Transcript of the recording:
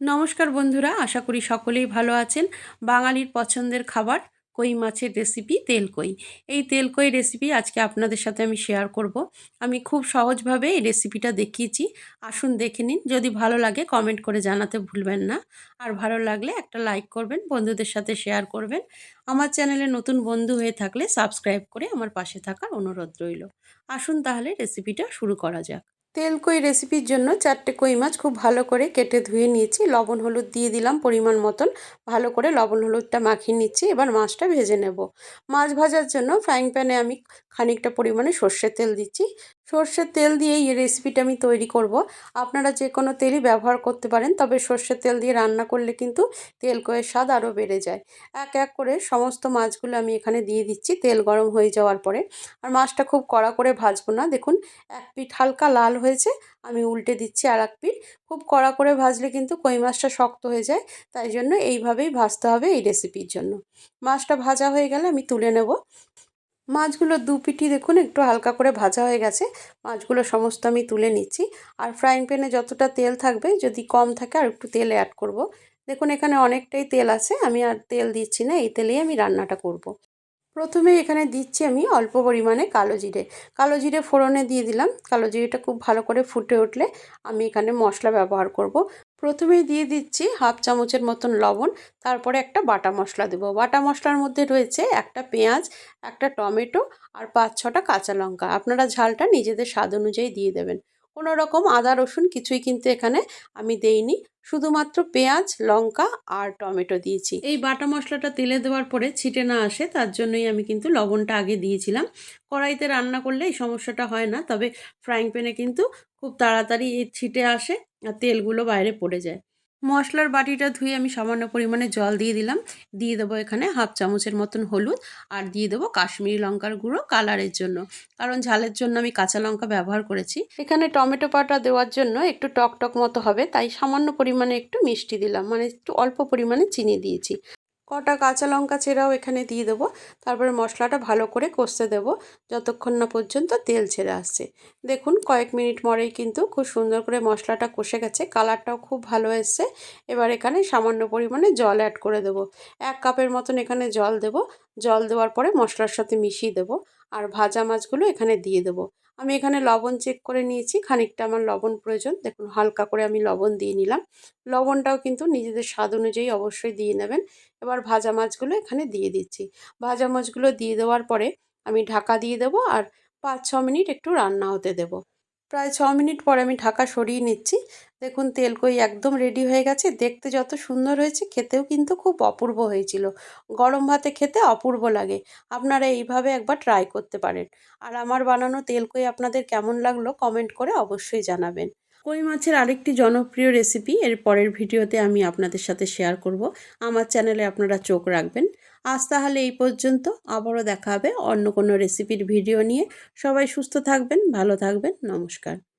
নমস্কার বন্ধুরা, আশা করি সকলেই ভালো আছেন। বাঙালির পছন্দের খাবার কই মাছের রেসিপি তেলকই। এই তেলকই রেসিপি আজকে আপনাদের সাথে আমি শেয়ার করব। আমি খুব সহজভাবে এই রেসিপিটা দেখিয়েছি। আসুন দেখে নিন, যদি ভালো লাগে কমেন্ট করে জানাতে ভুলবেন না। আর ভালো লাগলে একটা লাইক করবেন, বন্ধুদের সাথে শেয়ার করবেন। আমার চ্যানেলে নতুন বন্ধু হয়ে থাকলে সাবস্ক্রাইব করে আমার পাশে থাকার অনুরোধ রইল। আসুন তাহলে রেসিপিটা শুরু করা যাক। তেল কই রেসিপির জন্য চারটে কই মাছ খুব ভালো করে কেটে ধুয়ে নিয়েছি। লবণ, হলুদ দিয়ে দিলাম পরিমাণ মতন। ভালো করে লবণ, হলুদটা মাখিয়ে নিচ্ছি। এবার মাছটা ভেজে নেব। মাছ ভাজার জন্য ফ্রাইং প্যানে আমি খানিকটা পরিমাণে সর্ষের তেল দিচ্ছি। সর্ষের তেল দিয়ে এই রেসিপিটা আমি তৈরি করব। আপনারা যে কোনো তেলই ব্যবহার করতে পারেন, তবে সর্ষের তেল দিয়ে রান্না করলে কিন্তু তেল কয়ের স্বাদ আরও বেড়ে যায়। এক এক করে সমস্ত মাছগুলো আমি এখানে দিয়ে দিচ্ছি, তেল গরম হয়ে যাওয়ার পরে। আর মাছটা খুব কড়া করে ভাজবো না। দেখুন, এক পিঠ হালকা লাল হয়েছে, আমি উল্টে দিচ্ছি আর এক পিঠ। খুব কড়া করে ভাজলে কিন্তু কই মাছটা শক্ত হয়ে যায়, তাই জন্য এইভাবেই ভাজতে হবে এই রেসিপির জন্য। মাছটা ভাজা হয়ে গেলে আমি তুলে নেব। মাছগুলো দু পিঠি দেখুন, একটু হালকা করে ভাজা হয়ে গেছে মাছগুলো সমস্ত আমি তুলে নিচ্ছি আর ফ্রাইং প্যানে যতটা তেল থাকবে, যদি কম থাকে আর একটু তেল অ্যাড করব। দেখুন, এখানে অনেকটাই তেল আছে, আমি আর তেল দিচ্ছি না, এই তেলেই আমি রান্নাটা করব। প্রথমে এখানে দিচ্ছি আমি অল্প পরিমাণে কালো জিরে কালো জিরে ফোড়নে দিয়ে দিলাম কালো জিরেটা খুব ভালো করে ফুটে উঠলে আমি এখানে মশলা ব্যবহার করব। প্রথমেই দিয়ে দিচ্ছি হাফ চামচের মতন লবণ, তারপরে একটা বাটা মশলা দেবো। বাটা মশলার মধ্যে রয়েছে একটা পেঁয়াজ, একটা টমেটো আর পাঁচ ছটা কাঁচা লঙ্কা। আপনারা ঝালটা নিজেদের স্বাদ অনুযায়ী দিয়ে দেবেন। কোনো রকম আদা, রসুন কিছুই কিন্তু এখানে আমি দেইনি। শুধুমাত্র পেঁয়াজ, লঙ্কা আর টমেটো দিয়েছি। এই বাটা মশলাটা তেলে দেওয়ার পরে ছিটে না আসে, তার জন্যই আমি কিন্তু লবণটা আগে দিয়েছিলাম। কড়াইতে রান্না করলে এই সমস্যাটা হয় না, তবে ফ্রাইং প্যানে কিন্তু খুব তাড়াতাড়ি ছিটে আসে আর তেলগুলো বাইরে পড়ে যায়। মশলার বাটিটা ধুয়ে আমি সামান্য পরিমাণে জল দিয়ে দিলাম। দিয়ে দেবো এখানে হাফ চামচের মতন হলুদ আর দিয়ে দেবো কাশ্মীরি লঙ্কার গুঁড়ো কালারের জন্য। কারণ ঝালের জন্য আমি কাঁচা লঙ্কা ব্যবহার করেছি। এখানে টমেটো পাটা দেওয়ার জন্য একটু টক টক মতো হবে, তাই সামান্য পরিমাণে একটু মিষ্টি দিলাম মানে একটু অল্প পরিমাণে চিনি দিয়েছি। কটা কাঁচা লঙ্কা চেরাও এখানে দিয়ে দেবো। তারপরে মশলাটা ভালো করে কষতে দেবো। যতক্ষণ না পর্যন্ত তেল ছেড়ে আসছে। দেখুন, কয়েক মিনিট পরেই কিন্তু খুব সুন্দর করে মশলাটা কষে গেছে। কালারটাও খুব ভালো এসছে। এবার এখানে সামান্য পরিমাণে জল অ্যাড করে দেবো। এক কাপের মতন এখানে জল দেব। জল দেওয়ার পরে মশলার সাথে মিশিয়ে দেবো। আর ভাজা মাছগুলো এখানে দিয়ে দেবো। আমি এখানে লবণ চেক করে নিয়েছি, খানিকটা আমার লবণ প্রয়োজন। দেখুন, হালকা করে আমি লবণ দিয়ে নিলাম। লবণটাও কিন্তু নিজেদের স্বাদ অনুযায়ী অবশ্যই দিয়ে নেবেন। এবার ভাজা মাছগুলো এখানে দিয়ে দিচ্ছি। ভাজা মাছগুলো দিয়ে দেওয়ার পরে আমি ঢাকা দিয়ে দেব আর পাঁচ ছ মিনিট একটু রান্না হতে দেব। প্রায় ছ মিনিট পরে আমি ঢাকা সরিয়ে নিচ্ছি। দেখুন তেলকই একদম রেডি হয়ে গেছে। দেখতে যত সুন্দর হয়েছে, খেতেও কিন্তু খুব অপূর্ব হয়েছিল। গরম ভাতে খেতে অপূর্ব লাগে। আপনারা এইভাবে একবার ট্রাই করতে পারেন। আর আমার বানানো তেলকই আপনাদের কেমন লাগল কমেন্ট করে অবশ্যই জানাবেন। কই মাছের আরেকটি জনপ্রিয় রেসিপি এর পরের ভিডিওতে আমি আপনাদের সাথে শেয়ার করব। আমার চ্যানেলে আপনারা চোখ রাখবেন। আজ তাহলে এই পর্যন্ত। আবারও দেখা হবে অন্য কোনো রেসিপির ভিডিও নিয়ে। সবাই সুস্থ থাকবেন, ভালো থাকবেন। নমস্কার।